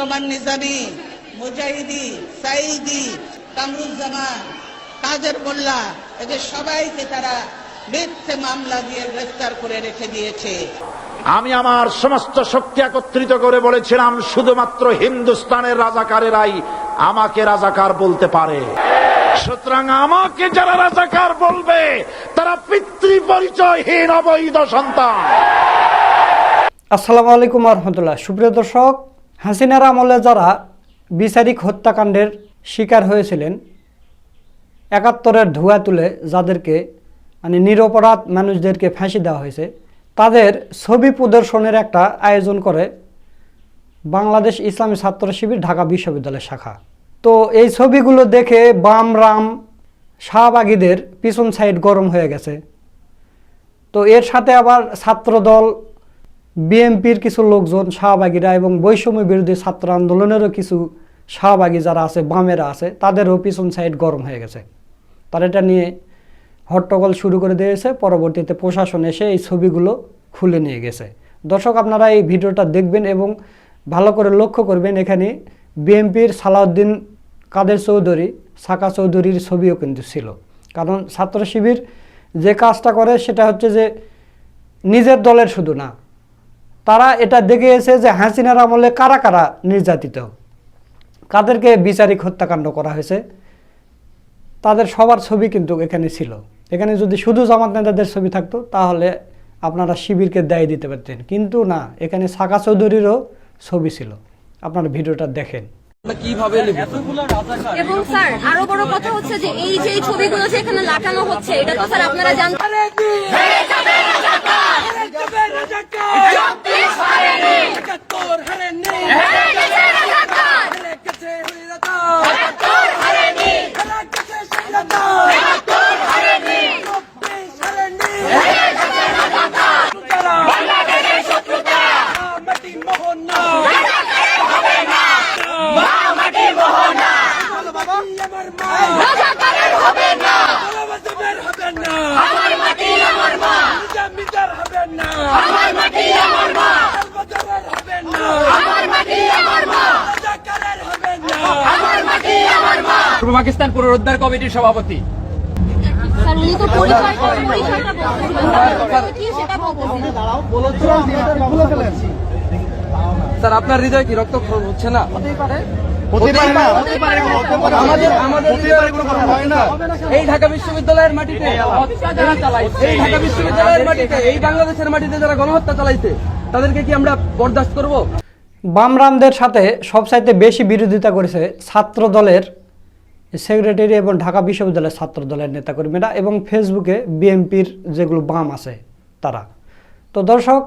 রহমান নিজামী মুজাহিদি সাইদি কামরুজ্জামান কাদের মোল্লা এদের সবাইকে তারা মিথ্যে মামলা দিয়ে গ্রেফতার করে রেখে দিয়েছে। আমি আমার সমস্ত শক্তি একত্রিত করে বলেছিলাম শুধুমাত্র হিন্দুস্তানের রাজাকারেরাই আমাকে রাজাকার বলতে পারে। সুতরাং আমাকে যারা রাজাকার বলবে তারা পিতৃ পরিচয়হীন অবৈধ সন্তান। আসসালামু আলাইকুম রহমতুল্লাহ। সুপ্রিয় দর্শক হাসিনার আমলে যারা বিচারিক হত্যাকাণ্ডের শিকার হয়েছিলেন, একাত্তরের ধোঁয়া তুলে যাদেরকে মানে নিরপরাধ মানুষদেরকে ফাঁসি দেওয়া হয়েছে, তাদের ছবি প্রদর্শনের একটা আয়োজন করে বাংলাদেশ ইসলামী ছাত্র শিবির, ঢাকা বিশ্ববিদ্যালয় শাখা। তো এই ছবিগুলো দেখে বাম রাম শাহবাগীদের পিছন সাইড গরম হয়ে গেছে। তো এর সাথে আবার ছাত্রদল বিএনপির কিছু লোকজন শাহবাগীরা এবং বৈষম্য বিরোধী ছাত্র আন্দোলনেরও কিছু শাহবাগী যারা আছে, বামেরা আছে, তাদেরও পিছন সাইড গরম হয়ে গেছে। তারা এটা নিয়ে হট্টগোল শুরু করে দিয়েছে। পরবর্তীতে প্রশাসন এসে এই ছবিগুলো খুলে নিয়ে গেছে। দর্শক, আপনারা এই ভিডিওটা দেখবেন এবং ভালো করে লক্ষ্য করবেন এখানে বিএনপির সালাউদ্দিন কাদের চৌধুরী, সাকা চৌধুরীর ছবিও কিন্তু ছিল। কারণ ছাত্র শিবির যে কাজটা করে সেটা হচ্ছে যে নিজের দলের শুধু না তারা এটা দেখে এসে যে হাসিনার আমলে কারা কারা নির্যাতিত? কাদেরকে বিচারিক হত্যাকাণ্ড করা হয়েছে? তাদের সবার ছবি কিন্তু এখানে ছিল। এখানে যদি শুধু জামাত নেতাদের ছবি থাকতো তাহলে আপনারা শিবিরকে দায় দিতে পারতেন। কিন্তু না এখানে সাকা চৌধুরীরও ছবি ছিল। আপনারা ভিডিওটা দেখেন। কীভাবে এবং স্যার আরও বড় কথা হচ্ছে যে এই যে ছবিগুলো যে এখানে হচ্ছে এটা তো স্যার আপনারা জানতেন রাজাকারের হবে না আমার মাটি আমার মা আমার মাটি আমার মা আমার মাটি আমার মা আমার মাটি আমার মা পূর্ব পাকিস্তান পুনরুদ্ধার কমিটির সভাপতি। স্যার আপনার হৃদয় কি রক্তক্ষরণ হচ্ছে না? আমাদের আমাদের হৃদয়ে রক্তক্ষরণ হয় না। এই ঢাকা বিশ্ববিদ্যালয়ের মাটিতে এই ঢাকা বিশ্ববিদ্যালয়ের মাটিতে এই বাংলাদেশের মাটিতে যারা গণহত্যা চালাইছে তাদেরকে কি আমরা বরদাস্ত করব? বামরামদের সাথে সবচাইতে বেশি বিরোধিতা করেছে ছাত্র দলের সেক্রেটারি এবং ঢাকা বিশ্ববিদ্যালয়ের ছাত্র দলের নেতাকর্মীরা এবং ফেসবুকে বিএনপির যেগুলো বাম আছে তারা। তো দর্শক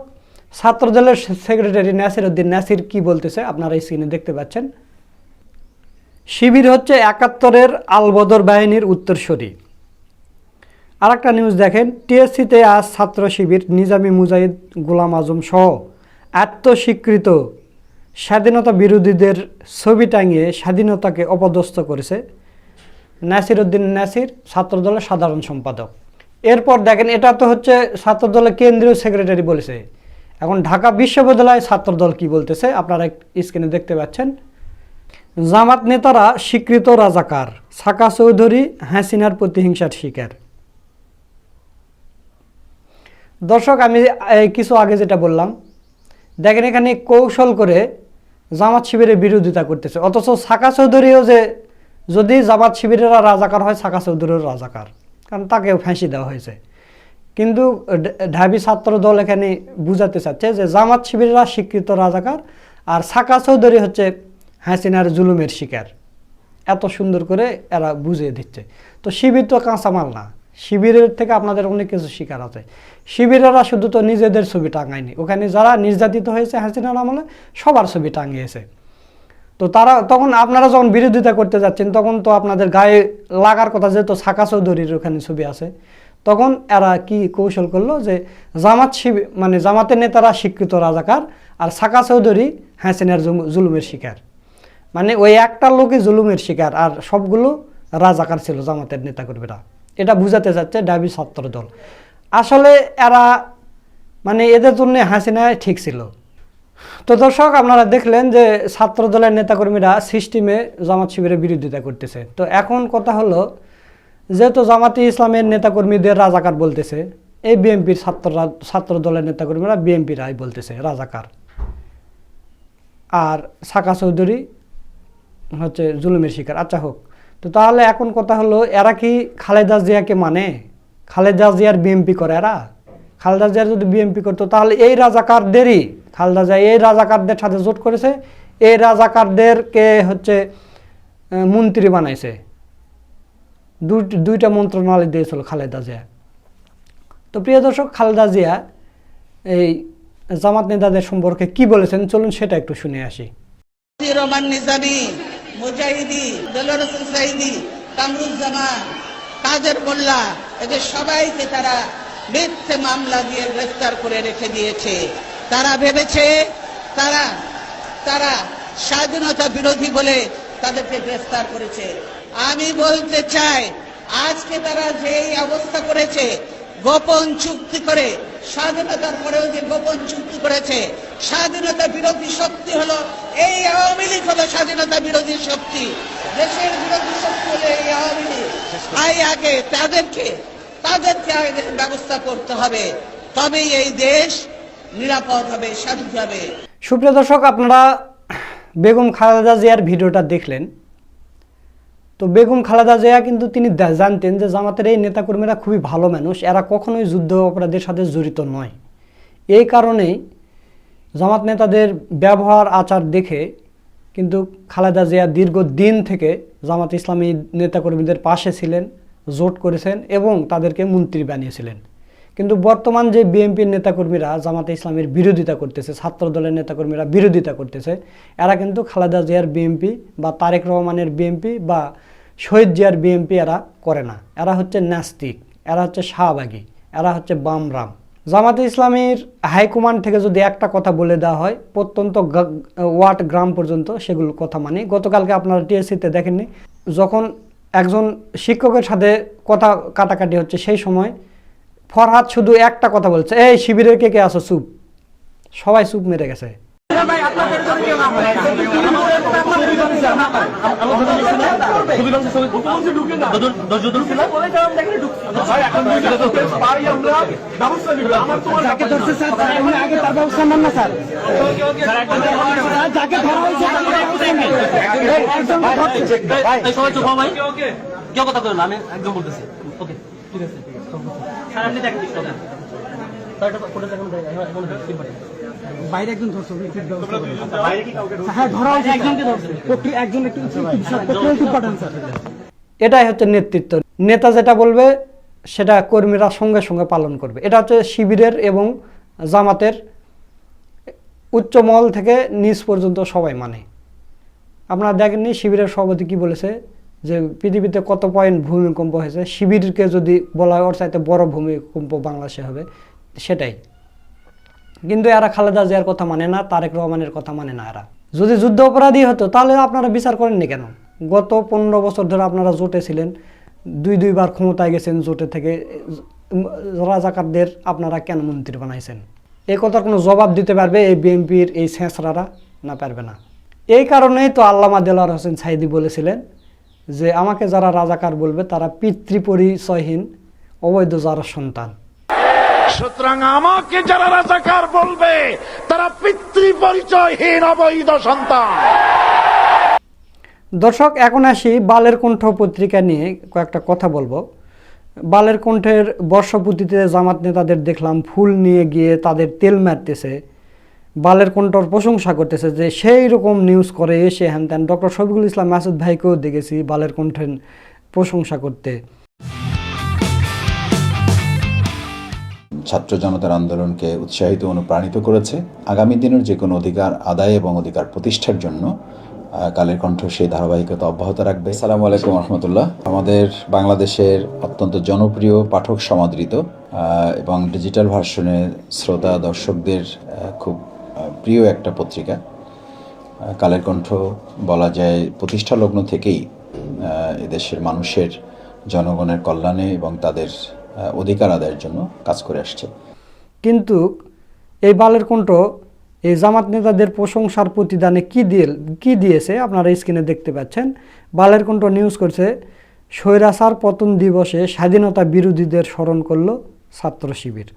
ছাত্র দলের সেক্রেটারি নাসির উদ্দিন নাসির কি বলতেছে আপনারা এই স্ক্রিনে দেখতে পাচ্ছেন। শিবির হচ্ছে একাত্তরের আলবদর বাহিনীর উত্তরসূরি। আর একটা নিউজ দেখেন, টিএসসিতে আজ ছাত্র শিবির, নিজামী মুজাহিদ, গোলাম আজম সহ আত্মস্বীকৃত স্বাধীনতা বিরোধীদের ছবি টাঙিয়ে স্বাধীনতাকে অপদস্থ করেছে নাসির উদ্দিন নাসির, ছাত্রদলের সাধারণ সম্পাদক। এরপর দেখেন, এটা তো হচ্ছে ছাত্রদলের কেন্দ্রীয় সেক্রেটারি বলেছে। এখন ঢাকা বিশ্ববিদ্যালয় ছাত্রদল কি বলতেছে, আপনারা স্ক্রিনে দেখতে পাচ্ছেন। জামাত নেতারা স্বীকৃত রাজাকার, সাকা চৌধুরী হাসিনার প্রতিহিংসার শিকার। দর্শক, আমি কিছু আগে যেটা বললাম, দেখেন এখানে কৌশল করে জামাত শিবিরের বিরোধিতা করতেছে। অথচ সাকা চৌধুরীও যে যদি জামাত শিবিরেরা রাজাকার হয় সাকা চৌধুরীর রাজাকার। কারণ তাকেও ফাঁসি দেওয়া হয়েছে। কিন্তু ঢাবি ছাত্র দল এখানে বুঝাতে চাচ্ছে যে জামাত শিবিরেরা স্বীকৃত রাজাকার আর সাকা চৌধুরী হচ্ছে হাসিনার জুলুমের শিকার। এত সুন্দর করে এরা বুঝিয়ে দিচ্ছে। তো শিবির তো কাঁচামাল না। শিবিরের থেকে আপনাদের অনেক কিছু শিকার আছে। শিবিরেরা শুধু তো নিজেদের ছবি টাঙায়নি। ওখানে যারা নির্যাতিত হয়েছে হাসিনার আমলে, সবার ছবি টাঙিয়েছে। তো তারা তখন আপনারা যখন বিরোধিতা করতে যাচ্ছেন, তখন তো আপনাদের গায়ে লাগার কথা যেহেতু সাকা চৌধুরীর ওখানে ছবি আছে, তখন এরা কি কৌশল করল যে জামাত শিবির মানে জামাতের নেতারা শিক্ষিত রাজাকার আর সাকা চৌধুরী হাসিনার জুলুমের শিকার। মানে ওই একটা লোকই জুলুমের শিকার আর সবগুলো রাজাকার ছিল জামাতের নেতাকর্মীরা। এটা বুঝাতে চাচ্ছে ডাবি ছাত্র দল আসলে এরা মানে এদের জন্য হাসিনা ঠিক ছিল। তো দর্শক, আপনারা দেখলেন যে ছাত্র দলের নেতাকর্মীরা সিস্টেমে জামাত শিবিরের বিরোধিতা করতেছে। তো এখন কথা হলো, যেহেতু জামাতে ইসলামের নেতাকর্মীদের রাজাকার বলতেছে, এই বিএনপির ছাত্ররা, ছাত্র দলের নেতাকর্মীরা বিএনপিরাই বলতেছে রাজাকার। আর সাকা চৌধুরী হচ্ছে জুলুমের শিকার। আচ্ছা হোক, তো তাহলে এখন কথা হলো, এরা কি খালেদা জিয়াকে মানে? খালেদা জিয়ার বিএমপি করে এরা? খালেদা জিয়ার যদি বিএমপি করতো, তাহলে এই রাজাকারদেরই খালেদা জিয়া এই রাজাকারদের সাথে জোট করেছে। এই রাজাকারদেরকে হচ্ছে মন্ত্রী বানাইছে। দুই- দুইটা মন্ত্রণালয় দিয়েছিল খালেদা জিয়া। তো প্রিয় দর্শক, খালেদা জিয়া এই জামাত নেতাদের সম্পর্কে কি বলেছেন? চলুন সেটা একটু শুনে আসি। রহমান নিজামী মোল্লা, এদের সবাইকে তারা মিথ্যে মামলা দিয়ে গ্রেফতার করে রেখে দিয়েছে। তারা ভেবেছে, তারা তারা স্বাধীনতা বিরোধী বলে তাদেরকে গ্রেফতার করেছে। আমি বলতে চাই, আজকে তারা যে অবস্থা করেছে, গোপন চুক্তি করে, স্বাধীনতার পরেও যে গোপন চুক্তি করেছে, স্বাধীনতা বিরোধী শক্তি হলো, এই আওয়ামী লীগ হলো স্বাধীনতা বিরোধী শক্তি। দেশের বিরোধী শক্তি হলো এই আওয়ামী লীগ। তাই আগে তাদেরকে তাদেরকে আগে ব্যবস্থা করতে হবে। তবেই এই দেশ নিরাপদ হবে স্বাধীন হবে সুপ্রিয় দর্শক, আপনারা বেগম খালেদা জিয়ার ভিডিওটা দেখলেন। তো বেগম খালেদা জিয়া কিন্তু তিনি জানতেন যে জামাতের এই নেতাকর্মীরা খুবই ভালো মানুষ, এরা কখনোই যুদ্ধ অপরাধের সাথে জড়িত নয়। এই কারণেই জামাত নেতাদের ব্যবহার, আচার দেখে কিন্তু খালেদা জিয়া দীর্ঘ দিন থেকে জামাত ইসলামী নেতাকর্মীদের পাশে ছিলেন, জোট করেছেন এবং তাদেরকে মন্ত্রী বানিয়েছিলেন। কিন্তু বর্তমান যে বিএনপির নেতাকর্মীরা জামাতে ইসলামের বিরোধিতা করতেছে ছাত্র দলের নেতাকর্মীরা বিরোধিতা করতেছে, এরা কিন্তু খালেদা জিয়ার বিএনপি বা তারেক রহমানের বিএনপি বা শহীদ জিয়ার বিএনপি এরা করে না। এরা হচ্ছে নাস্তিক, এরা হচ্ছে শাহবাগী, এরা হচ্ছে বামরাম। জামাতে ইসলামীর হাইকমান্ড থেকে যদি একটা কথা বলে দেওয়া হয়, প্রত্যন্ত ওয়ার্ড, গ্রাম পর্যন্ত সেগুলো কথা মানে। গতকালকে আপনারা টিএসসিতে দেখেননি, যখন একজন শিক্ষকের সাথে কথা কাটাকাটি হচ্ছে, সেই সময় ফরহাদ শুধু একটা কথা বলছে এই শিবিরের কে কে আসো চুপ। সবাই চুপ মেরে গেছে। সবাই চুপ হও ভাই। কেউ কথা বলেন আমি একদম বলতেছি। ওকে ঠিক আছে। বাইরে একজন ধরছে হ্যাঁ ধরা হয়েছে একজনকে ধরছে। একজন একটু স্যার। এটাই হচ্ছে নেতৃত্ব। নেতা যেটা বলবে সেটা কর্মীরা সঙ্গে সঙ্গে পালন করবে। এটা হচ্ছে শিবিরের এবং জামাতের উচ্চ মহল থেকে নিচ পর্যন্ত সবাই মানে। আপনারা দেখেননি শিবিরের সভাপতি কি বলেছে? যে পৃথিবীতে কত পয়েন্ট ভূমিকম্প হয়েছে, শিবিরকে যদি বলা হয়, ওর চাইতে বড় ভূমিকম্প বাংলাদেশে হবে, সেটাই। কিন্তু এরা খালেদা জিয়ার কথা মানে না, তারেক রহমানের কথা মানে না এরা। যদি যুদ্ধ অপরাধী হতো, তাহলে আপনারা বিচার করেননি কেন? গত পনেরো বছর ধরে আপনারা জোটে ছিলেন, দুই, দুইবার ক্ষমতায় গেছেন জোটে থেকে, রাজাকারদের আপনারা কেন মন্ত্রী বানাইছেন? এই কথার কোনো জবাব দিতে পারবে এই বিএনপির এই ছেঁচড়ারা? না পারবে না। এই কারণেই তো আল্লামা দেলার হোসেন সাইদি বলেছিলেন যে আমাকে যারা রাজাকার বলবে তারা পিতৃপরিচয়হীন অবৈধ যারা সন্তান। সুতরাং আমাকে যারা রাজাকার বলবে তারা পিতৃ পরিচয়হীন অবৈধ সন্তান। দর্শক এখন আসি বালের কণ্ঠ পত্রিকা নিয়ে কয়েকটা কথা বলব। বালের কণ্ঠের বর্ষপূর্তিতে জামাত নেতাদের দেখলাম ফুল নিয়ে গিয়ে তাদের তেল মারতেছে। বালের কণ্ঠর প্রশংসা করতেছে যে সেই রকম নিউজ করে এসে হ্যান ত্যান ডক্টর শফিকুল ইসলাম মাসুদ ভাইকেও দেখেছি বালের কণ্ঠের প্রশংসা করতে। ছাত্র জনতার আন্দোলনকে উৎসাহিত অনুপ্রাণিত করেছে। আগামী দিনের যে কোনো অধিকার আদায় এবং অধিকার প্রতিষ্ঠার জন্য কালের কণ্ঠ সেই ধারাবাহিকতা অব্যাহত রাখবে। সালামু আলাইকুম রহমতুল্লাহ। আমাদের বাংলাদেশের অত্যন্ত জনপ্রিয় পাঠক সমাদৃত এবং ডিজিটাল ভার্সনে শ্রোতা দর্শকদের খুব প্রিয় একটা পত্রিকা। কালের কণ্ঠ বলা যায় প্রতিষ্ঠা লগ্ন থেকেই এদেশের মানুষের জনগণের কল্যাণে এবং তাদের অধিকার আদায়ের জন্য কাজ করে আসছে। কিন্তু এই বালের কণ্ঠ, এই জামাত নেতাদের প্রশংসার প্রতিদানে কি দিয়ে, কি দিয়েছে আপনারা স্ক্রিনে দেখতে পাচ্ছেন। বালের কণ্ঠ নিউজ করছে, স্বৈরাচার পতন দিবসে স্বাধীনতা বিরোধীদের স্মরণ করল ছাত্র শিবির।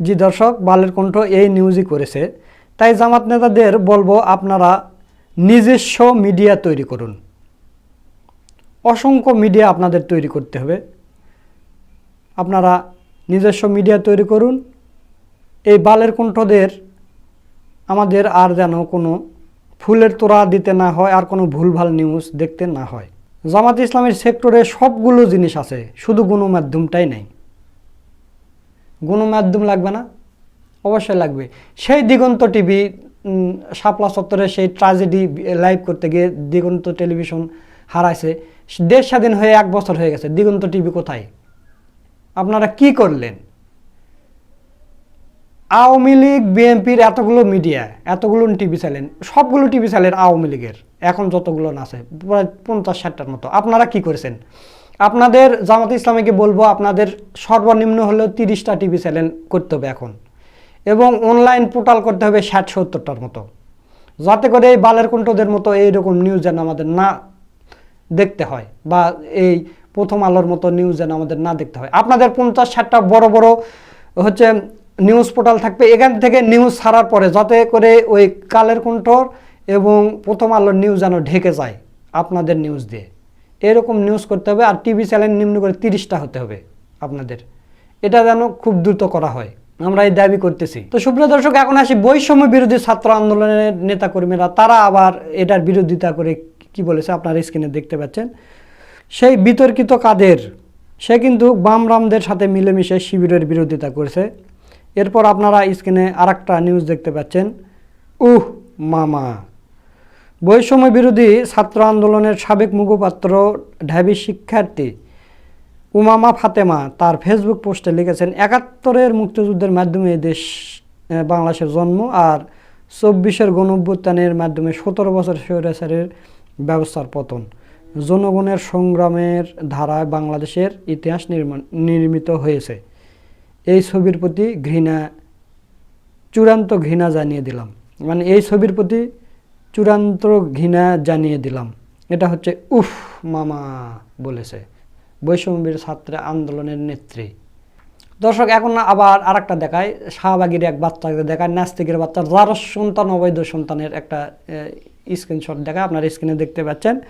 জি দর্শক, বালের কণ্ঠ এই নিউজই করেছে। তাই জামাত নেতাদের বলব আপনারা নিজস্ব মিডিয়া তৈরি করুন। অসংখ্য মিডিয়া আপনাদের তৈরি করতে হবে। আপনারা নিজস্ব মিডিয়া তৈরি করুন। এই বালের কণ্ঠদের আমাদের আর যেন কোনো ফুলের তোড়া দিতে না হয়, আর কোনো ভুলভাল নিউজ দেখতে না হয়। জামাত ইসলামের সেক্টরে সবগুলো জিনিস আছে, শুধু গণমাধ্যমটাই নেই। গণমাধ্যম লাগবে না। অবশ্যই লাগবে। সেই দিগন্ত টিভি শাপলা চত্বরে সেই ট্রাজেডি লাইভ করতে গিয়ে দিগন্ত টেলিভিশন হারাইছে। দেশ স্বাধীন হয়ে এক বছর হয়ে গেছে। দিগন্ত টিভি কোথায়? আপনারা কি করলেন? আওয়ামী লীগ, বিএনপির এতগুলো মিডিয়া এতগুলো টিভি চ্যানেল সবগুলো টিভি চ্যানেল আওয়ামী লীগের। এখন যতগুলো আছে, প্রায় পঞ্চাশ ষাটটার মতো। আপনারা কি করেছেন? আপনাদের জামাত ইসলামীকে বলব, আপনাদের সর্বনিম্ন হলেও তিরিশটা টিভি চ্যানেল করতে হবে এখন। এবং অনলাইন পোর্টাল করতে হবে ষাট সত্তরটার মতো। যাতে করে এই বালের কুণ্ঠদের মতো এইরকম নিউজ যেন আমাদের না দেখতে হয় বা এই প্রথম আলোর মতো নিউজ যেন আমাদের না দেখতে হয়। আপনাদের পঞ্চাশ ষাটটা বড় বড় হচ্ছে নিউজ পোর্টাল থাকবে। এখান থেকে নিউজ ছাড়ার পরে যাতে করে ওই কালের কণ্ঠর এবং প্রথম আলোর নিউজ যেন ঢেকে যায় আপনাদের নিউজ দিয়ে। এরকম নিউজ করতে হবে আর টিভি চ্যানেল নিম্ন করে তিরিশটা হতে হবে আপনাদের। এটা যেন খুব দ্রুত করা হয়। আমরা এই দাবি করতেছি। তো সুপ্রিয় দর্শক, এখন আসি বৈষম্য বিরোধী ছাত্র আন্দোলনের নেতাকর্মীরা, তারা আবার এটার বিরোধিতা করে কি বলেছে আপনারা স্ক্রিনে দেখতে পাচ্ছেন? সেই বিতর্কিত কাদের? সে কিন্তু বামরামদের সাথে মিলেমিশে শিবিরের বিরোধিতা করেছে। এরপর আপনারা স্ক্রিনে আর নিউজ দেখতে পাচ্ছেন। উহ, মামা। বৈষম্য বিরোধী ছাত্র আন্দোলনের সাবেক মুখপাত্র ঢাবি শিক্ষার্থী উমামা ফাতেমা তার ফেসবুক পোস্টে লিখেছেন, একাত্তরের মুক্তিযুদ্ধের মাধ্যমে দেশ বাংলাদেশের জন্ম আর চব্বিশের গণঅভ্যুত্থানের মাধ্যমে সতেরো বছর স্বৈরাচারের ব্যবস্থার পতন। জনগণের সংগ্রামের ধারায় বাংলাদেশের ইতিহাস নির্মাণ নির্মিত হয়েছে। এই ছবির প্রতি ঘৃণা, চূড়ান্ত ঘৃণা জানিয়ে দিলাম। মানে এই ছবির প্রতি চূড়ান্ত ঘৃণা জানিয়ে দিলাম। এটা হচ্ছে, উফ, মামা, বলেছে। বৈষম্যবীর ছাত্র আন্দোলনের নেত্রী। দর্শক, এখন আবার আর একটা দেখায়। শাহবাগির এক বাচ্চাকে দেখায়, নাস্তিকের বাচ্চা যার সন্তান, অবৈধ সন্তানের একটা স্ক্রিনশট দেখায়। আপনার স্ক্রিনে দেখতে পাচ্ছেন।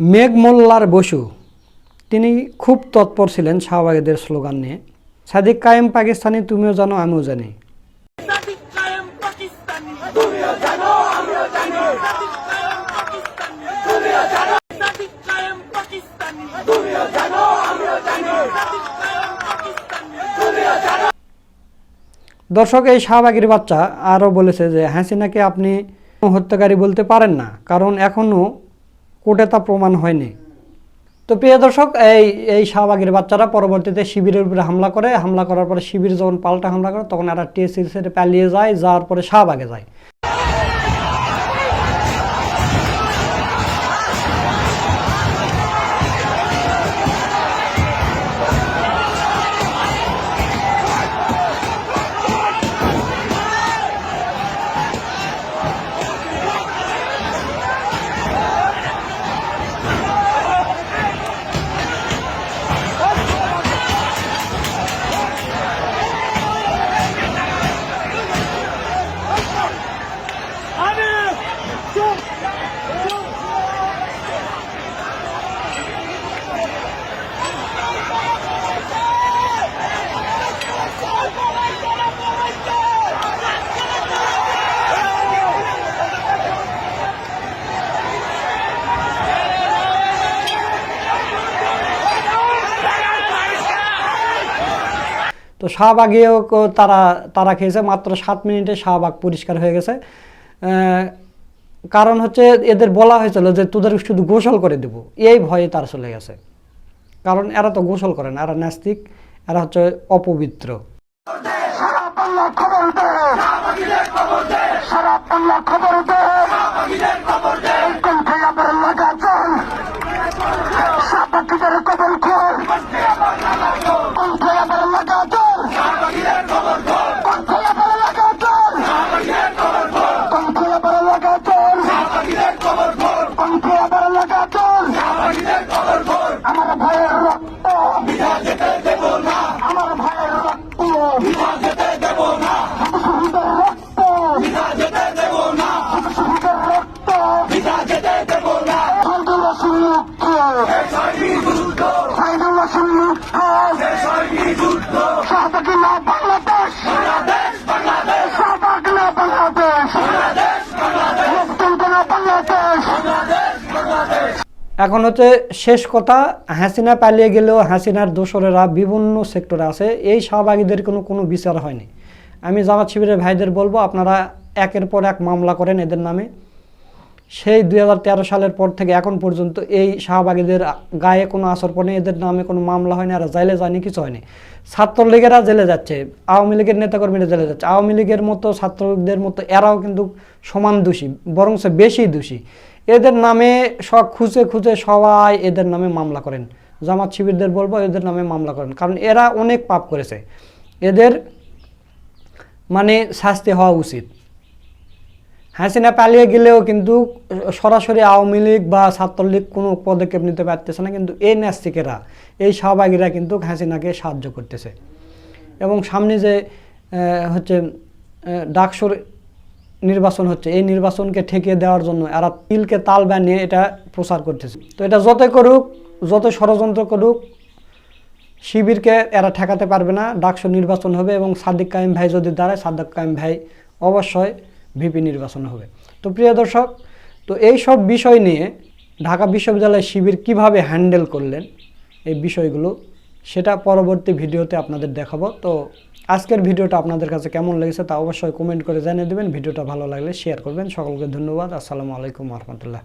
মেঘ মোল্লার বসু, তিনি খুব তৎপর ছিলেন শাহবাগীদের স্লোগান নিয়ে। সাদিক কায়েম পাকিস্তানি, তুমিও জানো, আমিও জানি। দর্শক, এই শাহবাগের বাচ্চা আরও বলেছে যে হাসিনাকে আপনি হত্যাকারী বলতে পারেন না, কারণ এখনও কোর্টে তা প্রমাণ হয়নি। তো প্রিয় দর্শক, এই এই শাহবাগের বাচ্চারা পরবর্তীতে শিবিরের উপরে হামলা করে, হামলা করার পরে শিবির যখন পাল্টা হামলা করে, তখন এরা সেটা পালিয়ে যায়, যাওয়ার পরে শাহবাগে যায়। শাহবাগেও তারা তারা খেয়েছে। মাত্র সাত মিনিটে শাহবাগ পরিষ্কার হয়ে গেছে। কারণ হচ্ছে এদের বলা হয়েছিল যে তোদের শুধু গোসল করে দেব। এই ভয়ে তারা চলে গেছে। কারণ এরা তো গোসল করে না, এরা নাস্তিক, এরা হচ্ছে অপবিত্র। খবর এখন হচ্ছে শেষ কথা, হাসিনা পালিয়ে গেলেও হাসিনার দোসরেরা বিভিন্ন সেক্টরে আছে। এই সহভাগীদের কোনো কোনো বিচার হয়নি। আমি জামাত শিবিরের ভাইদের বলব, আপনারা একের পর এক মামলা করেন এদের নামে। সেই দুই হাজার তেরো সালের পর থেকে এখন পর্যন্ত এই শাহবাগীদের গায়ে কোনো আসর পড়েনি, এদের নামে কোনো মামলা হয়নি, আর জেলে যায়নি, কিছু হয়নি। ছাত্রলীগেরা জেলে যাচ্ছে, আওয়ামী লীগের নেতাকর্মীরা জেলে যাচ্ছে। আওয়ামী লীগের মতো, ছাত্রলীগদের মতো এরাও কিন্তু সমান দোষী, বরঞ্চ বেশি দোষী। এদের নামে সব খুঁজে খুঁজে সবাই এদের নামে মামলা করেন। জামাত শিবিরদের বলব এদের নামে মামলা করেন। কারণ এরা অনেক পাপ করেছে। এদের মানে শাস্তি হওয়া উচিত। হাসিনা পালিয়ে গেলেও কিন্তু সরাসরি আওয়ামী লীগ বা ছাত্রলীগ কোনো পদক্ষেপ নিতে পারতেছে না। কিন্তু এই ন্যাস্তিকেরা এই সহভাগীরা কিন্তু হাসিনাকে সাহায্য করতেছে। এবং সামনে যে হচ্ছে ডাকসুর নির্বাচন হচ্ছে। এই নির্বাচনকে ঠেকিয়ে দেওয়ার জন্য এরা তিলকে তাল বানিয়ে এটা প্রচার করতেছে। তো এটা যতই করুক যত ষড়যন্ত্র করুক, শিবিরকে এরা ঠেকাতে পারবে না। ডাকসু নির্বাচন হবে এবং সাদিক কাইম ভাই যদি দাঁড়ায়, সাদিক কাইম ভাই অবশ্যই ভিপি নির্বাচন হবে। তো প্রিয় দর্শক, তো এই সব বিষয় নিয়ে ঢাকা বিশ্ববিদ্যালয় শিবির কীভাবে হ্যান্ডেল করলেন, এই বিষয়গুলো সেটা পরবর্তী ভিডিওতে আপনাদের দেখাবো। তো আজকের ভিডিওটা আপনাদের কাছে কেমন লেগেছে তা অবশ্যই কমেন্ট করে জানিয়ে দেবেন। ভিডিওটা ভালো লাগলে শেয়ার করবেন। সকলকে ধন্যবাদ। আসসালামু আলাইকুম রহমতুল্লাহ।